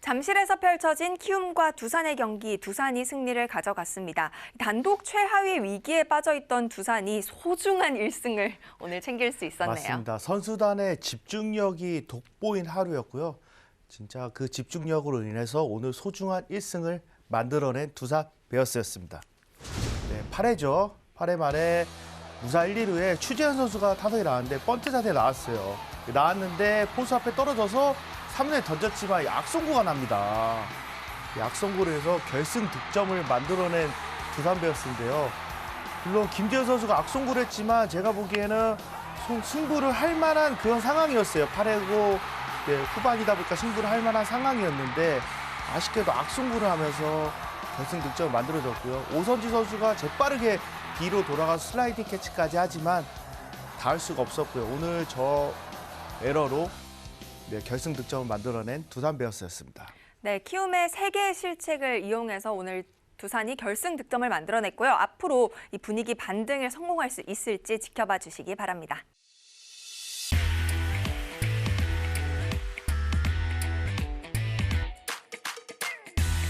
잠실에서 펼쳐진 키움과 두산의 경기 두산이 승리를 가져갔습니다. 단독 최하위 위기에 빠져 있던 두산이 소중한 1승을 오늘 챙길 수 있었네요. 맞습니다. 선수단의 집중력이 돋보인 하루였고요. 진짜 그 집중력으로 인해서 오늘 소중한 1승을 만들어낸 두산 베어스였습니다. 네, 8회죠. 8회 말에 무사 1, 2루에 추재현 선수가 타석에 나왔는데 번트 자세에 나왔어요. 나왔는데 포수 앞에 떨어져서 3루에 던졌지만 악송구가 납니다. 이 악송구를 해서 결승 득점을 만들어낸 두산 베어스인데요. 물론 김대현 선수가 악송구를 했지만 제가 보기에는 송- 승부를 할 만한 그런 상황이었어요. 8회고 후반이다 보니까 승부를 할 만한 상황이었는데 아쉽게도 악송구를 하면서 결승 득점을 만들어졌고요. 오선지 선수가 재빠르게 뒤로 돌아가서 슬라이딩 캐치까지 하지만 닿을 수가 없었고요. 오늘 저 에러로 네, 결승 득점을 만들어낸 두산 베어스였습니다. 네, 키움의 세 개의 실책을 이용해서 오늘 두산이 결승 득점을 만들어냈고요. 앞으로 이 분위기 반등에 성공할 수 있을지 지켜봐 주시기 바랍니다.